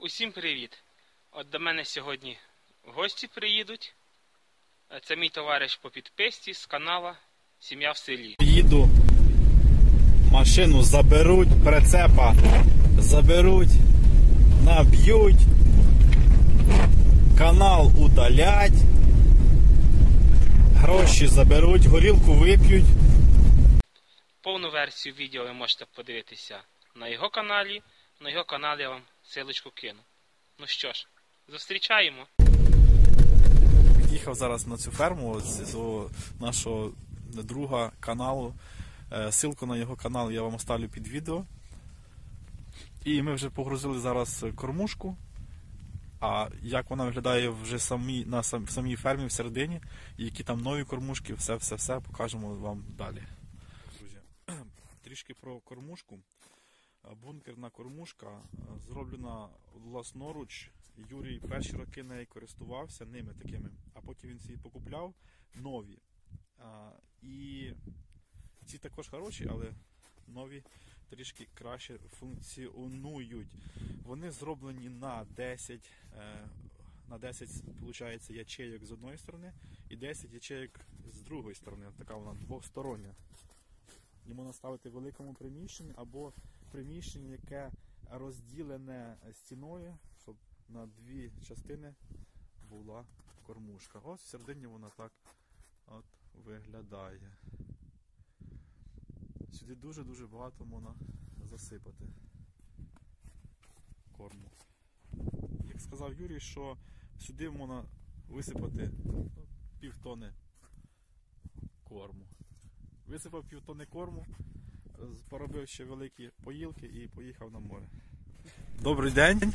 Усім привіт! От до мене сьогодні гості приїдуть. Е, Це мій товариш по підписці з канала Сім'я в селі. Їду, машину заберуть, прицепа заберуть, наб'ють, канал удалять, гроші заберуть, горілку вип'ють. Повну версію відео ви можете подивитися на його каналі. На його канал я вам силочку кину. Ну що ж, зустрічаємо. Їхав зараз на цю ферму з свого нашого друга каналу. Е, Ссылку на його канал я вам оставлю під відео. І ми вже погрузили зараз кормушку. А як вона виглядає вже самі, на сам, самій фермі всередині, які там нові кормушки, все-все-все покажемо вам далі. Друзі, трішки про кормушку. Е, Бункерна кормушка е, зроблена власноруч. Юрій перші роки нею користувався ними такими, а потім він собі покупляв нові. І ці також хороші, але нові трішки краще функціонують. Вони зроблені на 10, е, на 10 виходить, ячейок з одної сторони і 10 ячейок з другої сторони. Така вона двостороння. Її можна ставити в великому приміщенні або приміщення, яке розділене стіною, щоб на дві частини була кормушка. Ось всередині вона так от виглядає. Сюди дуже-дуже багато можна засипати корму. Як сказав Юрій, що сюди можна висипати півтони корму. Висипав півтони корму, поробив ще великі поїлки і поїхав на море. Добрий день,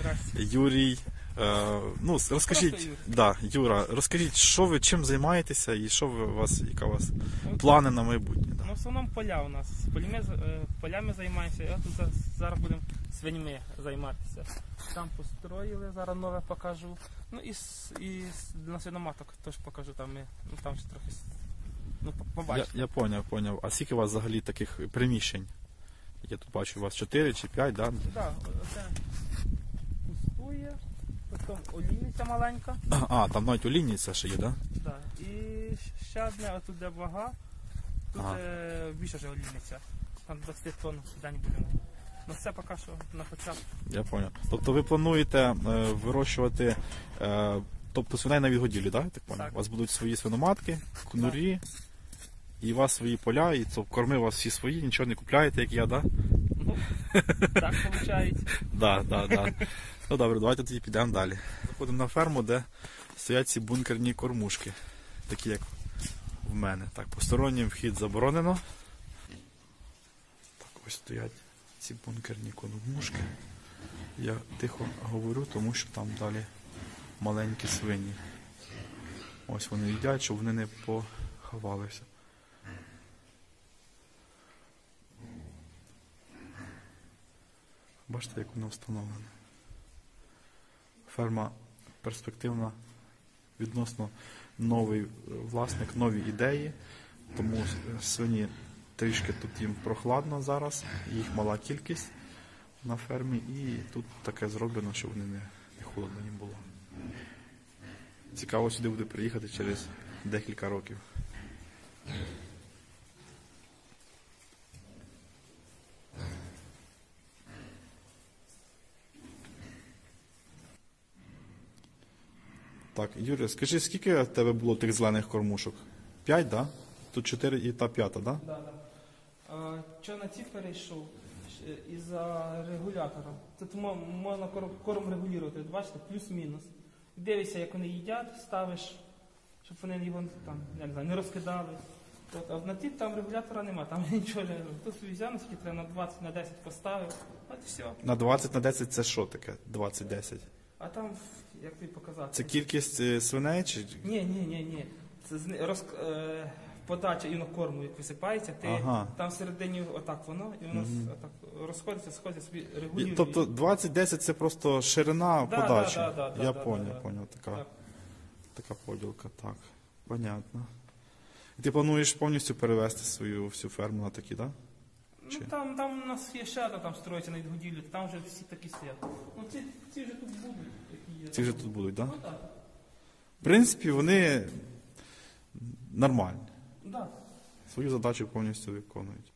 Здрасте. Юрій. Е, ну, розкажіть, Юрій. да, Юра, розкажіть, що ви чим займаєтеся і що ви у вас, яка у вас плани на майбутнє? Да? Ну, в основному поля у нас. Полями, е, полями займаємося, а тут за- зараз будемо свиньми займатися. Там построїли, зараз нове покажу. Ну і, і на свиноматок теж покажу, там, ми, ну, там ще трохи ну, Я, побачите. я поняв, поняв. А скільки у вас взагалі таких приміщень? Я тут бачу, у вас 4 чи 5, да? Так, оце пустує, потім олійниця маленька. А, там навіть у лінії це ще є, да? Да. І ще одне, а тут де вага, тут Ага. е, більше вже олійниця. Там 20 тонн в день будемо. Ну це поки що на початку. Я поняв. Тобто ви плануєте е, вирощувати е, тобто свиней на відгодівлі, да? Я так поняв? Так. У вас будуть свої свиноматки, кунурі, і у вас свої поля, і то корми у вас всі свої, нічого не купляєте, як я, да? Ну, так виходить. Да, да, да. Ну добре, давайте тоді підемо далі. Заходимо на ферму, де стоять ці бункерні кормушки, такі як в мене. Так, постороннім вхід заборонено. Так, ось стоять ці бункерні кормушки. Я тихо говорю, тому що там далі маленькі свині. Ось вони їдять, щоб вони не поховалися. Бачите, як воно встановлено. Ферма перспективна, відносно новий е, власник, нові ідеї. Тому свині трішки тут їм прохладно зараз, їх мала кількість на фермі, і тут таке зроблено, щоб вони не, не холодно їм було. Цікаво сюди буде приїхати через декілька років. Так, Юрій, скажи, скільки в тебе було тих зелених кормушок? П'ять, так? Да? Тут чотири і та п'ята, так? Да? Да, да. А, що на ці перейшов? Ще Із-за регулятора. Тут мо- можна корм, корм регулювати, от бачите, плюс-мінус. Дивишся, як вони їдять, ставиш, щоб вони його там, як знаю, не розкидали. От, а на ті там регулятора нема, там нічого не Тут взяв, наскільки треба на 20 на 10 поставив. От все. На 20 на 10 це що таке? 20-10? А там, як тобі показати? Це кількість е, свиней чи. Ні, ні, ні, ні. Це зни- роз, е, подача і на корму, як висипається, ти Ага. там всередині отак воно, і воно с- отак розходиться, сходиться собі регулює. Тобто 20-10 це просто ширина Да, подачі. да, да, да, Я да, поняв, да, да. поняв. Така, Так. така поділка, так. Понятно. І ти плануєш повністю перевести свою всю ферму на такі, так? Да? Чи? Ну, там, там у нас є ще одна там строїться на відгодівлі, там вже всі такі стоять. Ну ці, ці вже тут будуть, які. Ці вже тут будуть, так? Да? В принципі, вони нормальні. Да. Свою задачу повністю виконують.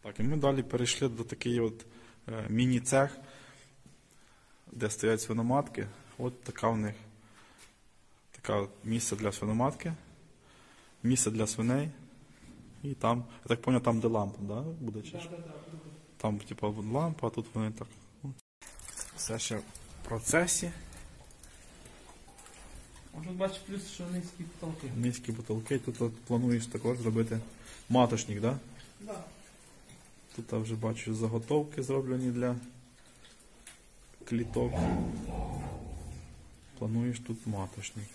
Так, і ми далі перейшли до такий от міні-цех, де стоять свиноматки. От така в них така місце для свиноматки, місце для свиней. І там, я так зрозумів, там де лампа, да, буде чи що? Там, типа, лампа, а тут вони так. ну. Все ще в процесі. А тут бачиш плюс, що низькі потолки. Низькі бутилки. Тут от плануєш також зробити маточник, да? Да. Тут я вже бачу заготовки зроблені для кліток. Плануєш тут маточник.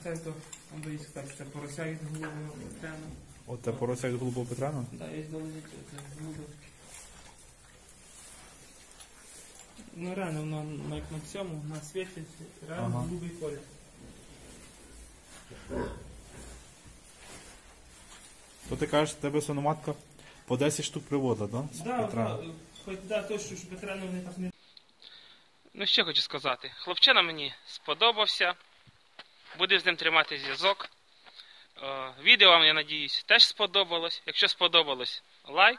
Оце то, боїться так, це порося від головного трена. От те порося від голубого Петрана? Да, є долежить, це голубе. Ну реально, воно на- як на цьому, на світі, реально Ага. голубий колір. То ти кажеш, в тебе свиноматка по 10 штук привода, да? з Да, Петрана? да, хоч да, то, що, що Петрена вони так не Ну що хочу сказати. Хлопчина мені сподобався. Будемо з ним тримати зв'язок. Е, Відео вам, я надіюсь, теж сподобалось. Якщо сподобалось, лайк.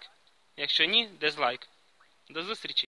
Якщо ні, дизлайк. До зустрічі!